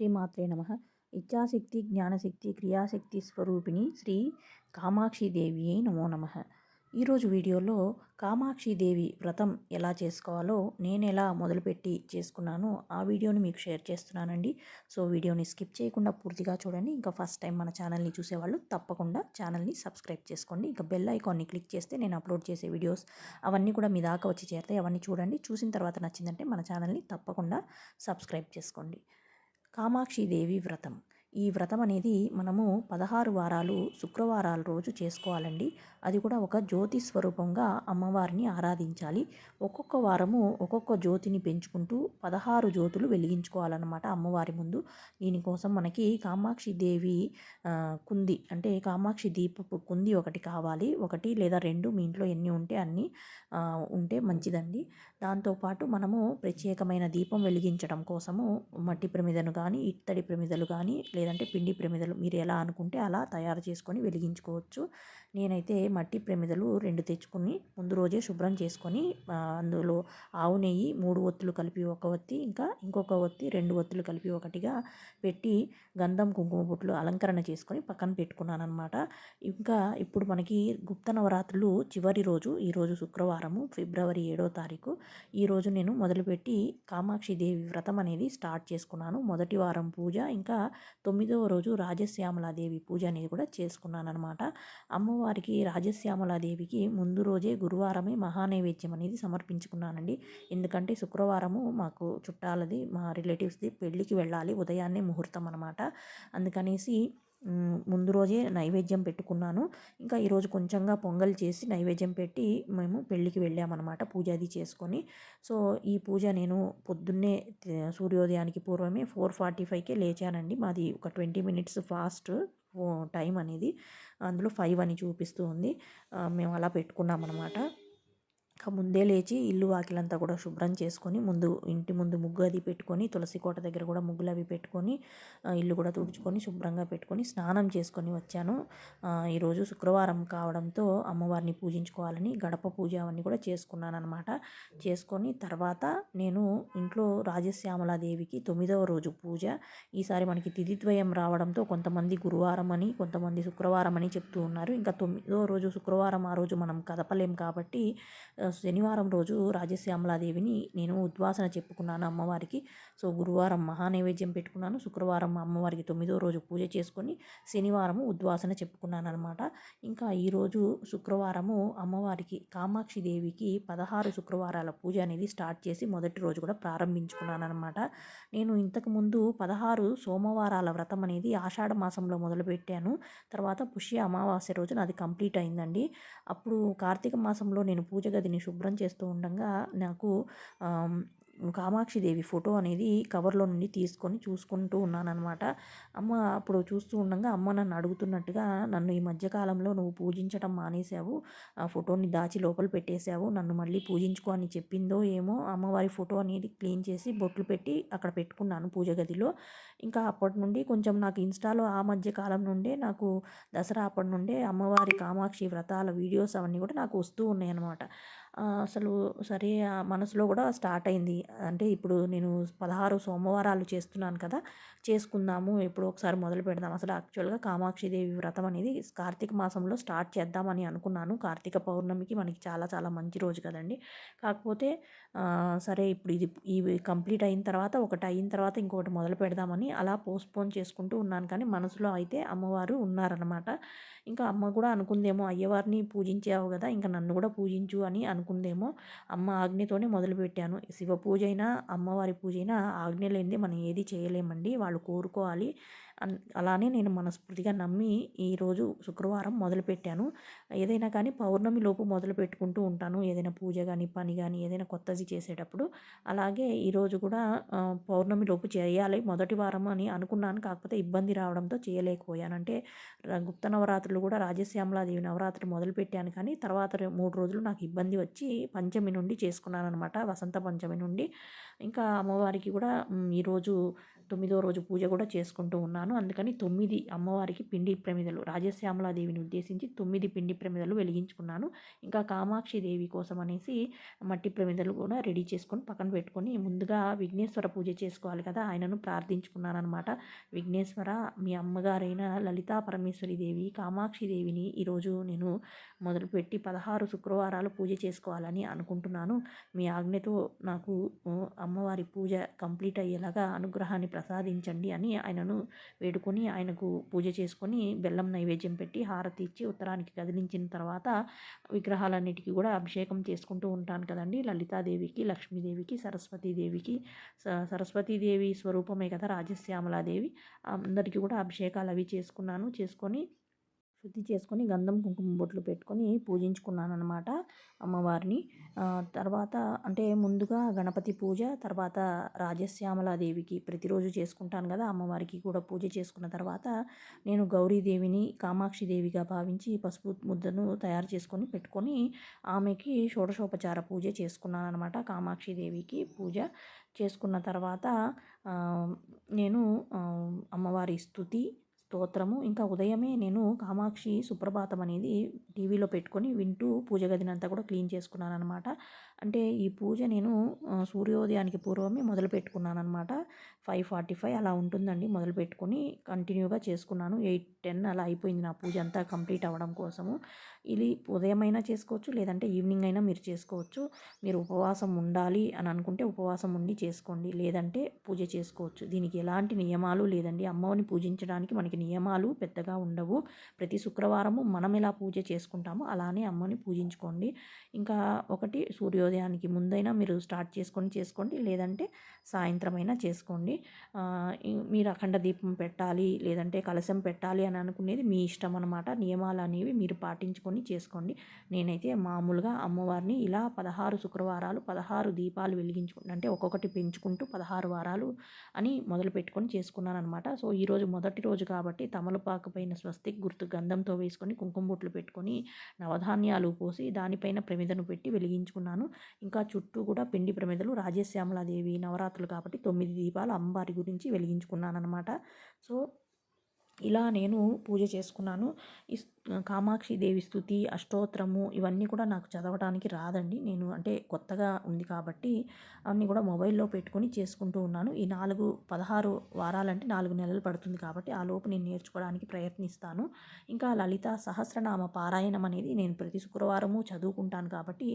శ్రీమాత్రే నమ ఇచ్ఛాశక్తి జ్ఞానశక్తి క్రియాశక్తి స్వరూపిణి శ్రీ కామాక్షిదేవి అయి నమో నమ ఈరోజు వీడియోలో కామాక్షిదేవి వ్రతం ఎలా చేసుకోవాలో నేను ఎలా మొదలుపెట్టి చేసుకున్నానో ఆ వీడియోని మీకు షేర్ చేస్తున్నానండి. సో వీడియోని స్కిప్ చేయకుండా పూర్తిగా చూడండి. ఇంకా ఫస్ట్ టైం మన ఛానల్ని చూసేవాళ్ళు తప్పకుండా ఛానల్ని సబ్స్క్రైబ్ చేసుకోండి. ఇంకా బెల్ ఐకాన్ని క్లిక్ చేస్తే నేను అప్లోడ్ చేసే వీడియోస్ అవన్నీ కూడా మీ దాకా వచ్చి చేరుతాయి. అవన్నీ చూడండి. చూసిన తర్వాత నచ్చిందంటే మన ఛానల్ని తప్పకుండా సబ్స్క్రైబ్ చేసుకోండి. కామాక్షిదేవి వ్రతం. ఈ వ్రతం అనేది మనము పదహారు వారాలు శుక్రవారాల రోజు చేసుకోవాలండి. అది కూడా ఒక జ్యోతి స్వరూపంగా అమ్మవారిని ఆరాధించాలి. ఒక్కొక్క వారము ఒక్కొక్క జ్యోతిని పెంచుకుంటూ పదహారు జ్యోతులు వెలిగించుకోవాలన్నమాట అమ్మవారి ముందు. దీనికోసం మనకి కామాక్షి దేవి కుంది అంటే కామాక్షి దీపపు కుంది ఒకటి కావాలి. ఒకటి లేదా రెండు మీ ఇంట్లో ఎన్ని ఉంటే అన్నీ ఉంటే మంచిదండి. దాంతోపాటు మనము ప్రత్యేకమైన దీపం వెలిగించడం కోసము మట్టి ప్రమిదను కానీ ఇత్తడి ప్రమిదలు కానీ లేదంటే పిండి ప్రమిదలు మీరు ఎలా అనుకుంటే అలా తయారు చేసుకొని వెలిగించుకోవచ్చు. నేనైతే మట్టి ప్రమిదలు రెండు తెచ్చుకొని ముందు రోజే శుభ్రం చేసుకొని అందులో ఆవు నెయ్యి మూడు ఒత్తులు కలిపి ఒక ఒత్తి ఇంకా ఇంకొక ఒత్తి రెండు ఒత్తులు కలిపి ఒకటిగా పెట్టి గంధం కుంకుమ బొట్లు అలంకరణ చేసుకొని పక్కన పెట్టుకున్నాను అనమాట ఇంకా ఇప్పుడు మనకి గుప్త నవరాత్రులు చివరి రోజు ఈరోజు శుక్రవారము ఫిబ్రవరి ఏడో తారీఖు. ఈరోజు నేను మొదలుపెట్టి కామాక్షి దేవి వ్రతం అనేది స్టార్ట్ చేసుకున్నాను. మొదటి వారం పూజ ఇంకా తొమ్మిదవ రోజు రాజశ్యామలాదేవి పూజ అనేది కూడా చేసుకున్నాను అనమాట అమ్మవారికి రాజశ్యామలాదేవికి ముందు రోజే గురువారమే మహానైవేద్యం అనేది సమర్పించుకున్నానండి. ఎందుకంటే శుక్రవారము మాకు చుట్టాలది మా రిలేటివ్స్ది పెళ్ళికి వెళ్ళాలి ఉదయాన్నే ముహూర్తం అనమాట అందుకనేసి ముందు రోజే నైవేద్యం పెట్టుకున్నాను. ఇంకా ఈరోజు కొంచెంగా పొంగల్ చేసి నైవేద్యం పెట్టి మేము పెళ్ళికి వెళ్ళామన్నమాట పూజ అది చేసుకొని. సో ఈ పూజ నేను పొద్దున్నే సూర్యోదయానికి పూర్వమే ఫోర్ ఫార్టీ ఫైవ్కే లేచానండి. మాది ఒక ట్వంటీ మినిట్స్ ఫాస్ట్ టైం అనేది అందులో ఫైవ్ అని చూపిస్తూ ఉంది. మేము అలా పెట్టుకున్నాం అనమాట ఇంకా ముందే లేచి ఇల్లు వాకిలంతా కూడా శుభ్రం చేసుకొని ముందు ఇంటి ముందు ముగ్గు అది పెట్టుకొని తులసి కోట దగ్గర కూడా ముగ్గులు అవి పెట్టుకొని ఇల్లు కూడా తుడుచుకొని శుభ్రంగా పెట్టుకొని స్నానం చేసుకొని వచ్చాను. ఈరోజు శుక్రవారం కావడంతో అమ్మవారిని పూజించుకోవాలని గడప పూజ అవన్నీ కూడా చేసుకున్నాను అనమాట చేసుకొని తర్వాత నేను ఇంట్లో రాజశ్యామలాదేవికి తొమ్మిదవ రోజు పూజ. ఈసారి మనకి తిథిద్వయం రావడంతో కొంతమంది గురువారం అని కొంతమంది శుక్రవారం అని చెప్తూ ఉన్నారు. ఇంకా తొమ్మిదో రోజు శుక్రవారం ఆ రోజు మనం కదపలేం కాబట్టి శనివారం రోజు రాజశ్యామలాదేవిని నేను ఉద్వాసన చెప్పుకున్నాను అమ్మవారికి. సో గురువారం మహానైవేద్యం పెట్టుకున్నాను. శుక్రవారం అమ్మవారికి తొమ్మిదో రోజు పూజ చేసుకొని శనివారము ఉద్వాసన చెప్పుకున్నాను అనమాట ఇంకా ఈరోజు శుక్రవారము అమ్మవారికి కామాక్షి దేవికి పదహారు శుక్రవారాల పూజ అనేది స్టార్ట్ చేసి మొదటి రోజు కూడా ప్రారంభించుకున్నాను అనమాట నేను ఇంతకుముందు పదహారు సోమవారాల వ్రతం అనేది ఆషాఢ మాసంలో మొదలుపెట్టాను. తర్వాత పుష్య అమావాస్య రోజున అది కంప్లీట్ అయిందండి. అప్పుడు కార్తీక మాసంలో నేను పూజ గదిని శుభ్రం చేస్తూ ఉండగా నాకు కామాక్షిదేవి ఫోటో అనేది కవర్లో నుండి తీసుకొని చూసుకుంటూ ఉన్నానమాట అమ్మ అప్పుడు చూస్తూ ఉండగా అమ్మ నన్ను అడుగుతున్నట్టుగా నన్ను ఈ మధ్యకాలంలో నువ్వు పూజించడం మానేశావు ఆ ఫోటోని దాచి లోపల పెట్టేశావు నన్ను మళ్ళీ పూజించుకో అని చెప్పిందో ఏమో అమ్మవారి ఫోటో అనేది క్లీన్ చేసి బొట్లు పెట్టి అక్కడ పెట్టుకున్నాను పూజ గదిలో. ఇంకా అప్పటి నుండి కొంచెం నాకు ఇన్స్టాలో ఆ మధ్యకాలం నుండే నాకు దసరా అప్పటి నుండే అమ్మవారి కామాక్షి వ్రతాల వీడియోస్ అవన్నీ కూడా నాకు వస్తూ ఉన్నాయి అన్నమాట అసలు సరే మనసులో కూడా స్టార్ట్ అయింది. అంటే ఇప్పుడు నేను పదహారు సోమవారాలు చేస్తున్నాను కదా చేసుకుందాము ఎప్పుడో ఒకసారి మొదలు పెడదాం. అసలు యాక్చువల్గా కామాక్షిదేవి వ్రతం అనేది కార్తీక మాసంలో స్టార్ట్ చేద్దామని అనుకున్నాను. కార్తీక పౌర్ణమికి మనకి చాలా చాలా మంచి రోజు కదండి. కాకపోతే సరే ఇప్పుడు ఇది ఇవి కంప్లీట్ అయిన తర్వాత ఒకటి అయిన తర్వాత ఇంకొకటి మొదలు పెడదామని అలా పోస్ట్పోన్ చేసుకుంటూ ఉన్నాను. కానీ మనసులో అయితే అమ్మవారు ఉన్నారనమాట ఇంకా అమ్మ కూడా అనుకుందేమో అయ్యవారిని పూజించావు కదా ఇంకా నన్ను కూడా పూజించు అని అనుకుందేమో అమ్మ ఆజ్ఞతోనే మొదలుపెట్టాను శివ పూజ అయినా అమ్మవారి పూజ అయినా ఆజ్ఞ లేనిదే మనం ఏది చేయలేమండి. వాళ్ళు కోరుకోవాలి. అలానే నేను మనస్ఫూర్తిగా నమ్మి ఈరోజు శుక్రవారం మొదలుపెట్టాను. ఏదైనా కానీ పౌర్ణమి లోపు మొదలు పెట్టుకుంటూ ఉంటాను. ఏదైనా పూజ కానీ పని కానీ ఏదైనా కొత్తది చేసేటప్పుడు. అలాగే ఈరోజు కూడా పౌర్ణమి లోపు చేయాలి. మొదటి వారం అని అనుకున్నాను. కాకపోతే ఇబ్బంది రావడంతో చేయలేకపోయాను. అంటే గుప్త నవరాత్రులు కూడా రాజశ్యామలాదేవి నవరాత్రులు మొదలుపెట్టాను కానీ తర్వాత మూడు రోజులు నాకు ఇబ్బంది వచ్చి పంచమి నుండి చేసుకున్నాను అనమాట వసంత పంచమి నుండి. ఇంకా అమ్మవారికి కూడా ఈరోజు తొమ్మిదో రోజు పూజ కూడా చేసుకుంటూ ఉన్నాను. అందుకని తొమ్మిది అమ్మవారికి పిండి ప్రమిదలు రాజశ్యామలాదేవిని ఉద్దేశించి తొమ్మిది పిండి ప్రమిదలు వెలిగించుకున్నాను. ఇంకా కామాక్షి దేవి కోసం అనేసి మట్టి ప్రమిదలు కూడా రెడీ చేసుకొని పక్కన పెట్టుకొని ముందుగా విఘ్నేశ్వర పూజ చేసుకోవాలి కదా ఆయనను ప్రార్థించుకున్నాను అనమాట విఘ్నేశ్వర మీ అమ్మగారైన లలితా పరమేశ్వరి దేవి కామాక్షి దేవిని ఈరోజు నేను మొదలుపెట్టి పదహారు శుక్రవారాలు పూజ చేసుకోవాలని అనుకుంటున్నాను. మీ ఆజ్ఞతో నాకు అమ్మవారి పూజ కంప్లీట్ అయ్యేలాగా అనుగ్రహాన్ని ప్రసాదించండి అని ఆయనను వేడుకొని ఆయనకు పూజ చేసుకొని బెల్లం నైవేద్యం పెట్టి హారతి ఇచ్చి ఉత్తరానికి కదిలించిన తర్వాత విగ్రహాలన్నిటికీ కూడా అభిషేకం చేసుకుంటూ ఉంటాను కదండి. లలితాదేవికి లక్ష్మీదేవికి సరస్వతీదేవికి సరస్వతీదేవి స్వరూపమే కదా రాజశ్యామలాదేవి. అందరికీ కూడా అభిషేకాలు అవి చేసుకున్నాను. చేసుకొని శుద్ధి చేసుకొని గంధం కుంకుమ బొట్లు పెట్టుకొని పూజించుకున్నాను అనమాట అమ్మవారిని తర్వాత అంటే ముందుగా గణపతి పూజ తర్వాత రాజశ్యామలాదేవికి ప్రతిరోజు చేసుకుంటాను కదా అమ్మవారికి కూడా పూజ చేసుకున్న తర్వాత నేను గౌరీదేవిని కామాక్షి దేవిగా భావించి పసుపు ముద్దను తయారు చేసుకొని పెట్టుకొని ఆమెకి షోడశోపచార పూజ చేసుకున్నాను అనమాట కామాక్షి దేవికి పూజ చేసుకున్న తర్వాత నేను అమ్మవారి స్థుతి స్తోత్రము. ఇంకా ఉదయమే నేను కామాక్షి సుప్రభాతం అనేది టీవీలో పెట్టుకొని వింటూ పూజ గదినంతా కూడా క్లీన్ చేసుకున్నాను అనమాట అంటే ఈ పూజ నేను సూర్యోదయానికి పూర్వమే మొదలు పెట్టుకున్నాను అనమాట ఫైవ్ ఫార్టీ ఫైవ్ అలా ఉంటుందండి మొదలు పెట్టుకొని కంటిన్యూగా చేసుకున్నాను. ఎయిట్ టెన్ అలా అయిపోయింది నా పూజ అంతా కంప్లీట్ అవ్వడం కోసము. ఇది ఉదయమైనా చేసుకోవచ్చు లేదంటే ఈవినింగ్ అయినా మీరు చేసుకోవచ్చు. మీరు ఉపవాసం ఉండాలి అని అనుకుంటే ఉపవాసం ఉండి చేసుకోండి. లేదంటే పూజ చేసుకోవచ్చు. దీనికి ఎలాంటి నియమాలు లేదండి. అమ్మవారిని పూజించడానికి మనకి నియమాలు పెద్దగా ఉండవు. ప్రతి శుక్రవారము మనం ఎలా పూజ చేసుకుంటామో అలానే అమ్మని పూజించుకోండి. ఇంకా ఒకటి సూర్యోదయానికి ముందైనా మీరు స్టార్ట్ చేసుకొని చేసుకోండి. లేదంటే సాయంత్రం అయినా చేసుకోండి మీరు అఖండ దీపం పెట్టాలి లేదంటే కలశం పెట్టాలి అని అనుకునేది మీ ఇష్టం అనమాట నియమాలు అనేవి మీరు పాటించుకొని చేసుకోండి. నేనైతే మామూలుగా అమ్మవారిని ఇలా పదహారు శుక్రవారాలు పదహారు దీపాలు వెలిగించుకుంటా అంటే ఒక్కొక్కటి పెంచుకుంటూ పదహారు వారాలు అని మొదలు పెట్టుకొని చేసుకున్నాను అనమాట సో ఈరోజు మొదటి రోజు కాబట్టి తమలపాకు పైన స్వస్తిక్ గుర్తు గంధంతో వేసుకొని కుంకుమ బొట్లు పెట్టుకొని నవధాన్యాలు పోసి దానిపైన ప్రమిదను పెట్టి వెలిగించుకున్నాను. ఇంకా చుట్టూ కూడా పిండి ప్రమిదలు రాజశ్యామలాదేవి నవరాత్రులు కాబట్టి తొమ్మిది దీపాలు అమ్మవారి గురించి వెలిగించుకున్నాను అనమాట సో ఇలా నేను పూజ చేసుకున్నాను. కామాక్షి దేవి స్థుతి అష్టోత్తరము ఇవన్నీ కూడా నాకు చదవడానికి రాదండి. నేను అంటే కొత్తగా ఉంది కాబట్టి అవన్నీ కూడా మొబైల్లో పెట్టుకొని చేసుకుంటూ ఉన్నాను. ఈ నాలుగు పదహారు వారాలంటే నాలుగు నెలలు పడుతుంది కాబట్టి ఆ లోపు నేను నేర్చుకోవడానికి ప్రయత్నిస్తాను. ఇంకా లలిత సహస్రనామ పారాయణం అనేది నేను ప్రతి శుక్రవారము చదువుకుంటాను కాబట్టి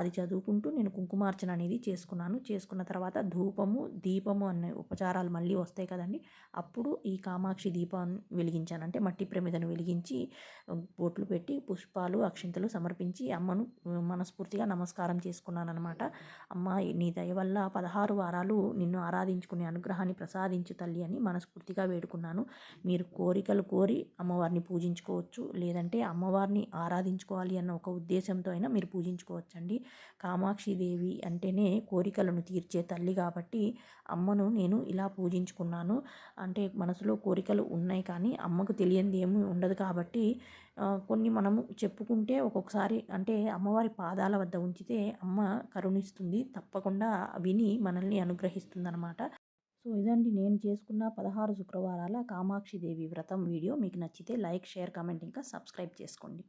అది చదువుకుంటూ నేను కుంకుమార్చన అనేది చేసుకున్నాను. చేసుకున్న తర్వాత ధూపము దీపము అనే ఉపచారాలు మళ్ళీ వస్తాయి కదండి. అప్పుడు ఈ కామాక్షి దీపాన్ని వెలిగించాను. అంటే మట్టి ప్రమిదను వెలిగించి బొట్లు పెట్టి పుష్పాలు అక్షింతలు సమర్పించి అమ్మను మనస్ఫూర్తిగా నమస్కారం చేసుకున్నాను అనమాట అమ్మ నీ దయ వల్ల పదహారు వారాలు నిన్ను ఆరాధించుకునే అనుగ్రహాన్ని ప్రసాదించు తల్లి అని మనస్ఫూర్తిగా వేడుకున్నాను. మీరు కోరికలు కోరి అమ్మవారిని పూజించుకోవచ్చు. లేదంటే అమ్మవారిని ఆరాధించుకోవాలి అన్న ఒక ఉద్దేశంతో అయినా మీరు పూజించుకోవచ్చండి. కామాక్షి దేవి అంటేనే కోరికలను తీర్చే తల్లి కాబట్టి అమ్మను నేను ఇలా పూజించుకున్నాను. అంటే మనసులో కోరికలు ఉన్నాయి కానీ కానీ అమ్మకు తెలియంది ఏమీ ఉండదు కాబట్టి కొన్ని మనము చెప్పుకుంటే ఒక్కొక్కసారి అంటే అమ్మవారి పాదాల వద్ద ఉంచితే అమ్మ కరుణిస్తుంది తప్పకుండా విని మనల్ని అనుగ్రహిస్తుంది అనమాట సో ఇదండి నేను చేసుకున్న పదహారు శుక్రవారాల కామాక్షి దేవి వ్రతం వీడియో. మీకు నచ్చితే లైక్ షేర్ కామెంట్ ఇంకా సబ్స్క్రైబ్ చేసుకోండి.